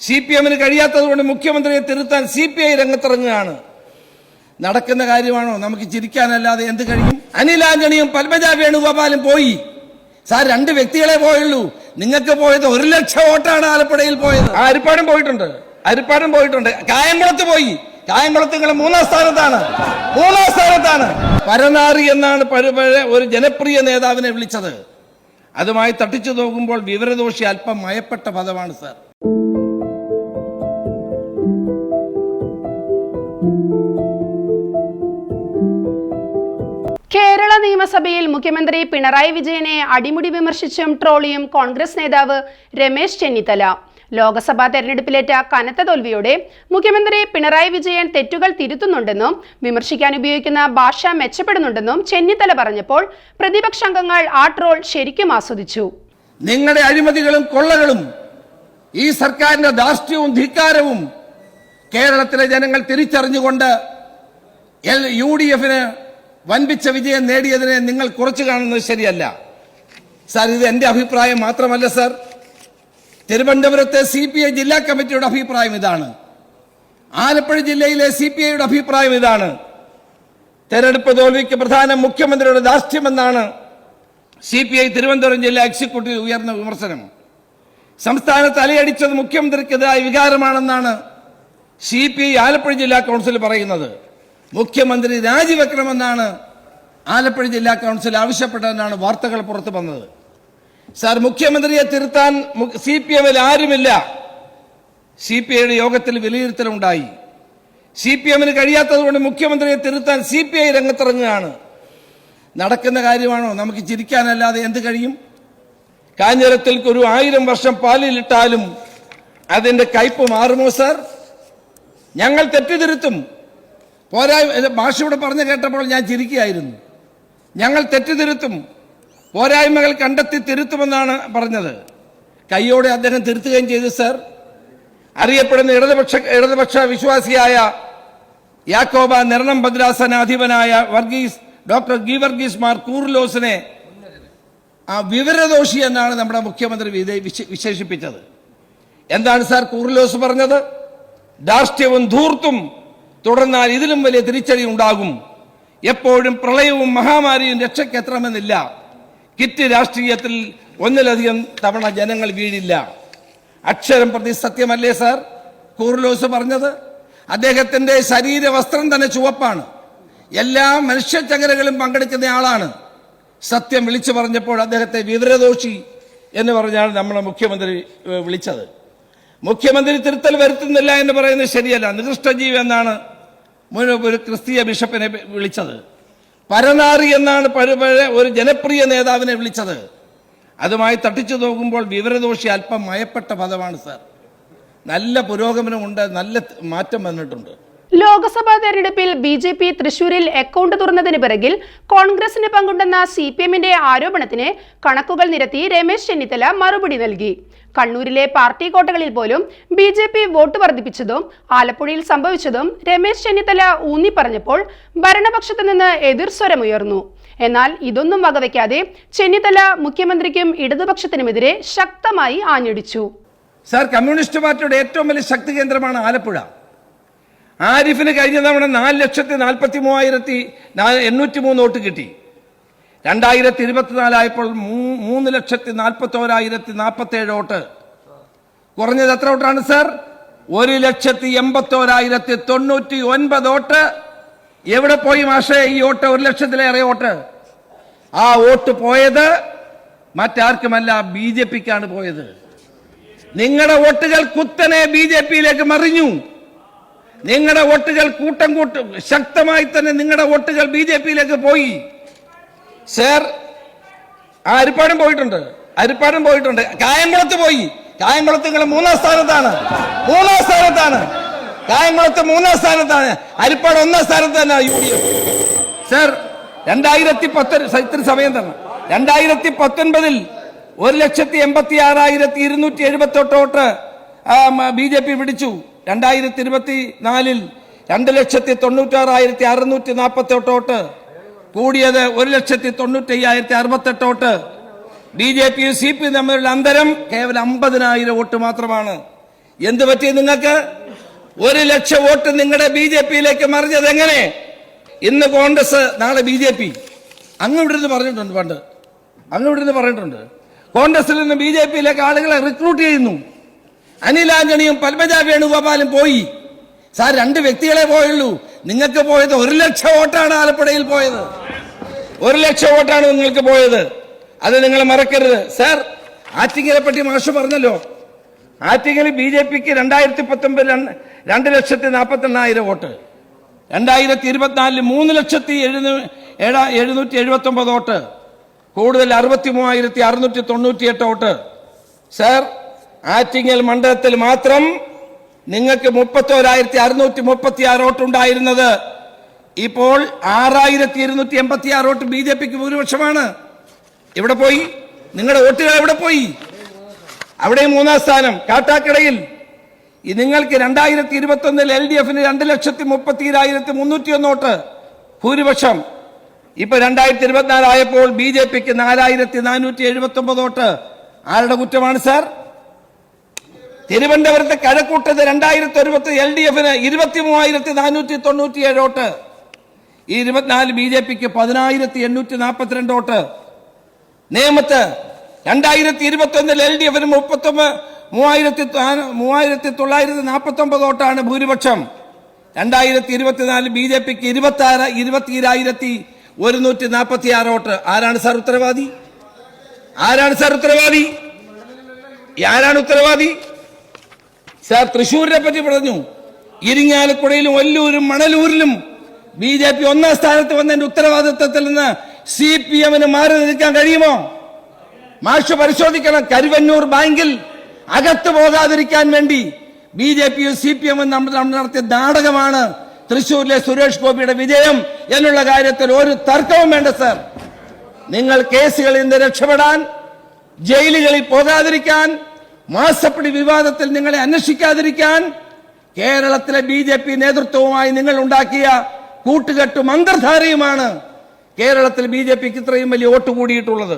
C P എമ്മിന് കഴിയാത്തത് കൊണ്ട് മുഖ്യമന്ത്രിയെ തിരുത്താൻ സി പി ഐ രംഗത്തിറങ്ങുകയാണ്. നടക്കുന്ന കാര്യമാണോ? നമുക്ക് ചിരിക്കാനല്ലാതെ എന്ത് കഴിയും? അനിൽ ആന്റണിയും പത്മജ വേണുഗോപാലും പോയി. സാർ രണ്ട് വ്യക്തികളെ പോയുള്ളൂ. നിങ്ങൾക്ക് പോയത് ഒരു ലക്ഷം വോട്ടാണ് ആലപ്പുഴയിൽ പോയത്. അരിപ്പാടും പോയിട്ടുണ്ട്. അരിപ്പാടും പോയിട്ടുണ്ട്. കായംകുളത്ത് പോയി. കായംകുളത്ത് നിങ്ങൾ മൂന്നാം സ്ഥാനത്താണ്. മൂന്നാം സ്ഥാനത്താണ്. പരനാറി എന്നാണ് പരുപഴ ഒരു ജനപ്രിയ നേതാവിനെ വിളിച്ചത്. അതുമായി തട്ടിച്ചു നോക്കുമ്പോൾ വിവരദോഷി അല്പം മയപ്പെട്ട പദമാണ് സാർ. നിയമസഭയിൽ മുഖ്യമന്ത്രി പിണറായി വിജയനെ അടിമുടി വിമർശിച്ചും ട്രോളിയും കോൺഗ്രസ് നേതാവ് രമേശ് ചെന്നിത്തല. ലോക്സഭാ തെരഞ്ഞെടുപ്പിലേറ്റ കനത്ത തോൽവിയോടെ മുഖ്യമന്ത്രി പിണറായി വിജയൻ തെറ്റുകൾ തിരുത്തുന്നുണ്ടെന്നും വിമർശിക്കാൻ ഉപയോഗിക്കുന്ന ഭാഷ മെച്ചപ്പെടുന്നുണ്ടെന്നും ചെന്നിത്തല പറഞ്ഞപ്പോൾ പ്രതിപക്ഷാംഗങ്ങൾ ആ ട്രോൾ ശരിക്കും ആസ്വദിച്ചു. നിങ്ങളുടെ അഴിമതികളും കൊള്ളകളും ഈ സർക്കാരിന്റെ ധാർഷ്ട്യവും ധിക്കാരവും കേരളത്തിലെ ജനങ്ങൾ തിരിച്ചറിഞ്ഞുകൊണ്ട് യു ഡി എഫിന് വൻപിച്ച വിജയം നേടിയതിനെ നിങ്ങൾ കുറച്ചു കാണുന്നത് ശരിയല്ല. സാർ ഇത് എന്റെ അഭിപ്രായം മാത്രമല്ല സാർ. തിരുവനന്തപുരത്തെ സി പി ഐ ജില്ലാ കമ്മിറ്റിയുടെ അഭിപ്രായം ഇതാണ്. ആലപ്പുഴ ജില്ലയിലെ സി പി ഐയുടെ അഭിപ്രായം ഇതാണ്. തെരഞ്ഞെടുപ്പ് തോൽവിക്ക് പ്രധാന മുഖ്യമന്ത്രിയുടെ ദാർഷ്ട്യമെന്നാണ് സി പി ഐ തിരുവനന്തപുരം ജില്ലാ എക്സിക്യൂട്ടീവ് ഉയർന്ന വിമർശനം. സംസ്ഥാനത്ത് അലയടിച്ചത് മുഖ്യമന്ത്രിക്കെതിരായ വികാരമാണെന്നാണ് സി പി ഐ ആലപ്പുഴ ജില്ലാ കൗൺസിൽ പറയുന്നത്. മുഖ്യമന്ത്രി രാജിവെക്കണമെന്നാണ് ആലപ്പുഴ ജില്ലാ കൗൺസിൽ ആവശ്യപ്പെട്ടതെന്നാണ് വാർത്തകൾ പുറത്തു വന്നത്. സാർ മുഖ്യമന്ത്രിയെ തിരുത്താൻ സി പി എമ്മിൽ ആരുമില്ല. സി പി ഐയുടെ യോഗത്തിൽ വിലയിരുത്തലുണ്ടായി. സി പി എമ്മിന് കഴിയാത്തത് കൊണ്ട് മുഖ്യമന്ത്രിയെ തിരുത്താൻ സി പി ഐ രംഗത്തിറങ്ങുകയാണ്. നടക്കുന്ന കാര്യമാണോ? നമുക്ക് ചിരിക്കാനല്ലാതെ എന്ത് കഴിയും? കാഞ്ഞിരത്തിൽ ഒരു ആയിരം വർഷം പാലിലിട്ടാലും അതിന്റെ കയ്പ് മാറുമോ സാർ? ഞങ്ങൾ തെറ്റിതിരുത്തും. പോരായ്മ ഭാഷ ഇവിടെ പറഞ്ഞു കേട്ടപ്പോൾ ഞാൻ ചിരിക്കുകയായിരുന്നു. ഞങ്ങൾ തെറ്റിതിരുത്തും. പോരായ്മകൾ കണ്ടെത്തി തിരുത്തുമെന്നാണ് പറഞ്ഞത്. കൈയോടെ അദ്ദേഹം തിരുത്തുകയും ചെയ്തു സർ. അറിയപ്പെടുന്ന ഇടതുപക്ഷ ഇടതുപക്ഷ വിശ്വാസിയായ യാക്കോബ നിരണം ഭദ്രാസനാധിപനായ വർഗീസ് ഡോക്ടർ ഗി വർഗീസ് മാർ കൂർലോസിനെ ആ വിവരദോഷി എന്നാണ് നമ്മുടെ മുഖ്യമന്ത്രി വിശേഷിപ്പിച്ചത്. എന്താണ് സാർ കൂർലോസ് പറഞ്ഞത്? ധാർഷ്ട്യവും ധൂർത്തും തുടർന്നാൽ ഇതിലും വലിയ തിരിച്ചടി ഉണ്ടാകും. എപ്പോഴും പ്രളയവും മഹാമാരിയും രക്ഷയ്ക്ക് എത്രമെന്നില്ല കിറ്റ് രാഷ്ട്രീയത്തിൽ ഒന്നിലധികം തവണ ജനങ്ങൾ വീഴില്ല. അക്ഷരം പ്രതി സത്യമല്ലേ സാർ? കൂർലോസ് പറഞ്ഞത്? അദ്ദേഹത്തിന്റെ ശരീര വസ്ത്രം തന്നെ ചുവപ്പാണ്. എല്ലാ മനുഷ്യചകരകളും പങ്കെടുക്കുന്ന ആളാണ്. സത്യം വിളിച്ചു പറഞ്ഞപ്പോൾ അദ്ദേഹത്തെ വിവരദോഷി എന്ന് പറഞ്ഞാണ് നമ്മളെ മുഖ്യമന്ത്രി വിളിച്ചത്. മുഖ്യമന്ത്രി തിരുത്തൽ വരുത്തുന്നില്ല എന്ന് പറയുന്നത് ശരിയല്ല. നികൃഷ്ടജീവി എന്നാണ് ഒരു ക്രിസ്തീയ ബിഷപ്പിനെ വിളിച്ചത്. പരനാറി എന്നാണ് പരുപഴ ഒരു ജനപ്രിയ നേതാവിനെ വിളിച്ചത്. അതുമായി തട്ടിച്ചു നോക്കുമ്പോൾ വിവരദോഷി അല്പം മയപ്പെട്ട പദമാണ് സാർ. നല്ല പുരോഗമനമുണ്ട് നല്ല മാറ്റം വന്നിട്ടുണ്ട്. ലോക്സഭാ തെരഞ്ഞെടുപ്പിൽ ബി ജെ പി തൃശൂരിൽ അക്കൗണ്ട് തുറന്നതിന് പിറകിൽ കോൺഗ്രസിന് പങ്കുണ്ടെന്ന സി പി എമ്മിന്റെ ആരോപണത്തിന് കണക്കുകൾ നിരത്തി രമേശ് ചെന്നിത്തല മറുപടി നൽകി. കണ്ണൂരിലെ പാർട്ടി കോട്ടകളിൽ പോലും ബി ജെ പി വോട്ട് വർദ്ധിപ്പിച്ചതും ആലപ്പുഴയിൽ സംഭവിച്ചതും രമേശ് ചെന്നിത്തല ഊന്നി പറഞ്ഞപ്പോൾ ഭരണപക്ഷത്തു നിന്ന് എതിർസ്വരമുയർന്നു എന്നാൽ ഇതൊന്നും വകവയ്ക്കാതെ ചെന്നിത്തല മുഖ്യമന്ത്രിക്കും ഇടതുപക്ഷത്തിനുമെതിരെ ശക്തമായി ആഞ്ഞടിച്ചു. സാർ കമ്മ്യൂണിസ്റ്റ് പാർട്ടിയുടെ ഏറ്റവും വലിയ ശക്തി കേന്ദ്രമാണ് ആലപ്പുഴ. ആരിഫിന് കഴിഞ്ഞ തവണ നാല് ലക്ഷത്തി നാൽപ്പത്തി മൂവായിരത്തി എണ്ണൂറ്റി മൂന്ന് വോട്ട് കിട്ടി. രണ്ടായിരത്തി ഇരുപത്തിനാലായപ്പോൾ മൂന്ന് ലക്ഷത്തി നാൽപ്പത്തോരായിരത്തി നാൽപ്പത്തേഴ് വോട്ട്. കുറഞ്ഞത് എത്ര വോട്ടാണ് സർ? ഒരു ലക്ഷത്തി എൺപത്തോരായിരത്തി തൊണ്ണൂറ്റി ഒൻപത് വോട്ട്. എവിടെ പോയി മാഷേ ഈ വോട്ട്? ഒരു ലക്ഷത്തിലേറെ വോട്ട്. ആ വോട്ട് പോയത് മറ്റാർക്കുമല്ല ബി ജെ പിക്കാണ് പോയത്. നിങ്ങളുടെ വോട്ടുകൾ കുത്തനെ ബി ജെ പിയിലേക്ക് മറിഞ്ഞു. നിങ്ങളുടെ വോട്ടുകൾ കൂട്ടം കൂട്ടും ശക്തമായി തന്നെ നിങ്ങളുടെ വോട്ടുകൾ ബി ജെ പിയിലേക്ക് പോയി. സർ ആ അരിപ്പാടും പോയിട്ടുണ്ട്. അരിപ്പാടും പോയിട്ടുണ്ട്. കായംകുളത്ത് പോയി. കായംകുളത്ത് നിങ്ങൾ മൂന്നാം സ്ഥാനത്താണ്. മൂന്നാം സ്ഥാനത്താണ്. കായംകുളത്ത് മൂന്നാം സ്ഥാനത്താണ്. അരിപ്പാട് ഒന്നാം സ്ഥാനത്ത് തന്നെ യു ഡി എഫ്. സർ രണ്ടായിരത്തി പത്ത് ഇത്തിരി സമയം തന്നെ രണ്ടായിരത്തി പത്തൊൻപതിൽ ഒരു ലക്ഷത്തി എൺപത്തി ആറായിരത്തി ഇരുന്നൂറ്റി എഴുപത്തി എട്ട് വോട്ട് ബി ജെ പി പിടിച്ചു. രണ്ടായിരത്തി ഇരുപത്തി നാലിൽ രണ്ട് ലക്ഷത്തി തൊണ്ണൂറ്റാറായിരത്തി അറുന്നൂറ്റി നാൽപ്പത്തി എട്ട് വോട്ട്. കൂടിയത് ഒരു ലക്ഷത്തി തൊണ്ണൂറ്റി അയ്യായിരത്തി അറുപത്തെട്ട് വോട്ട് ബി ജെ പിയും സി പി തമ്മിലുള്ള അന്തരം കേവലം അമ്പതിനായിരം വോട്ട് മാത്രമാണ്. എന്ത് പറ്റി നിങ്ങൾക്ക്? ഒരു ലക്ഷം വോട്ട് നിങ്ങളുടെ ബി ജെ പിയിലേക്ക് മറിഞ്ഞത് എങ്ങനെ? ഇന്ന് കോൺഗ്രസ് നാളെ ബി ജെ പി. അങ്ങ് ഇവിടെ നിന്ന് പറഞ്ഞിട്ടുണ്ട് പണ്ട്. അങ്ങ് ഇവിടെ നിന്ന് പറഞ്ഞിട്ടുണ്ട്. കോൺഗ്രസിൽ നിന്ന് ബി ജെ പിയിലേക്ക് ആളുകളെ റിക്രൂട്ട് ചെയ്യുന്നു. അനിൽ ആന്റണിയും പത്മജ വേണുഗോപാലും പോയി. സാർ രണ്ട് വ്യക്തികളെ പോയുള്ളൂ. നിങ്ങൾക്ക് പോയത് ഒരു ലക്ഷം വോട്ടാണ് ആലപ്പുഴയിൽ പോയത്. ഒരു ലക്ഷം വോട്ടാണ് നിങ്ങൾക്ക് പോയത്. അത് നിങ്ങൾ മറക്കരുത്. സാർ ആറ്റിങ്ങലെ പറ്റി മാഷ് പറഞ്ഞല്ലോ. ആറ്റിങ്ങൽ ബി ജെ പിക്ക് രണ്ടായിരത്തി പത്തൊമ്പത് രണ്ട് ലക്ഷത്തി നാൽപ്പത്തി എണ്ണായിരം വോട്ട്. രണ്ടായിരത്തി ഇരുപത്തിനാലിൽ മൂന്ന് ലക്ഷത്തി എഴുന്നൂറ്റി എഴുപത്തി ഒമ്പത് വോട്ട്. കൂടുതൽ അറുപത്തി മൂവായിരത്തി അറുന്നൂറ്റി തൊണ്ണൂറ്റി എട്ട് വോട്ട്. സാർ ആറ്റിങ്ങൽ മണ്ഡലത്തിൽ മാത്രം നിങ്ങൾക്ക് മുപ്പത്തോരായിരത്തി അറുന്നൂറ്റി മുപ്പത്തി ആറ് വോട്ട് ഉണ്ടായിരുന്നത് ഇപ്പോൾ ആറായിരത്തി ഇരുന്നൂറ്റി എൺപത്തി ആറ് വോട്ട് ബി ജെ പിക്ക് ഭൂരിപക്ഷമാണ്. ഇവിടെ പോയി? നിങ്ങളുടെ വോട്ടുകൾ എവിടെ പോയി? അവിടെ മൂന്നാം സ്ഥാനം കാട്ടാക്കടയിൽ. നിങ്ങൾക്ക് രണ്ടായിരത്തി ഇരുപത്തി ഒന്നിൽ എൽ ഡി എഫിന് രണ്ട് ലക്ഷത്തി മുപ്പത്തിരായിരത്തി മുന്നൂറ്റി ഒന്ന് വോട്ട് ഭൂരിപക്ഷം. ഇപ്പൊ രണ്ടായിരത്തി ഇരുപത്തിനാലായപ്പോൾ ബി ജെ പിക്ക് നാലായിരത്തി നാനൂറ്റി എഴുപത്തി ഒമ്പത് വോട്ട്. ആരുടെ കുറ്റമാണ് സാർ? തിരുവനന്തപുരത്ത് കഴക്കൂട്ടത്ത് രണ്ടായിരത്തി ഒരുപത്തി എൽ ഡി എഫിന് ഇരുപത്തി മൂവായിരത്തി നാനൂറ്റി തൊണ്ണൂറ്റി ഏഴ് വോട്ട്. ഈ ഇരുപത്തിനാല് ബി ജെ പിക്ക് പതിനായിരത്തി എണ്ണൂറ്റി നാൽപ്പത്തിരണ്ട് വോട്ട്. നേമത്ത് രണ്ടായിരത്തി ഇരുപത്തി ഒന്നിൽ എൽ ഡി എഫിന് മുപ്പത്തൊമ്പത് മൂവായിരത്തി മൂവായിരത്തി തൊള്ളായിരത്തി നാൽപ്പത്തി ഒമ്പത് വോട്ടാണ് ഭൂരിപക്ഷം. രണ്ടായിരത്തി ഇരുപത്തിനാല് ബി ജെ പിക്ക് ഇരുപത്തി ആറ് ഇരുപത്തിരായിരത്തി ഒരുന്നൂറ്റി നാൽപ്പത്തി ആറ് വോട്ട്. ആരാണ് സാർ ഉത്തരവാദി? ആരാണ് സാർ ഉത്തരവാദി? ആരാണ് ഉത്തരവാദി? സാർ തൃശ്ശൂരിനെ പറ്റി പറഞ്ഞു. ഇരിങ്ങാലക്കുടയിലും വല്ലൂരും മണലൂരിലും ബി ജെ പി ഒന്നാം സ്ഥാനത്ത് വന്നതിന്റെ ഉത്തരവാദിത്വത്തിൽ നിന്ന് സി പി എമ്മിന് മാറി നിൽക്കാൻ കഴിയുമോ? മാഷ് പരിശോധിക്കണം. കരുവന്നൂർ ബാങ്കിൽ അകത്ത് പോകാതിരിക്കാൻ വേണ്ടി ബി ജെ പിയും സി പി എമ്മും നമ്മൾ നടത്തിയ നാടകമാണ് തൃശൂരിലെ സുരേഷ് ഗോപിയുടെ വിജയം എന്നുള്ള കാര്യത്തിൽ ഒരു തർക്കവും വേണ്ട സർ. നിങ്ങൾ കേസുകളിൽ നിന്ന് രക്ഷപ്പെടാൻ ജയിലുകളിൽ പോകാതിരിക്കാൻ മാസപ്പടി വിവാദത്തിൽ നിങ്ങളെ അന്വേഷിക്കാതിരിക്കാൻ കേരളത്തിലെ ബി ജെ പി നേതൃത്വവുമായി നിങ്ങൾ ഉണ്ടാക്കിയ കൂട്ടുകെട്ടും അന്തർധാരയുമാണ് കേരളത്തിൽ ബി ജെ പിക്ക് ഇത്രയും വലിയ വോട്ട് കൂടിയിട്ടുള്ളത്.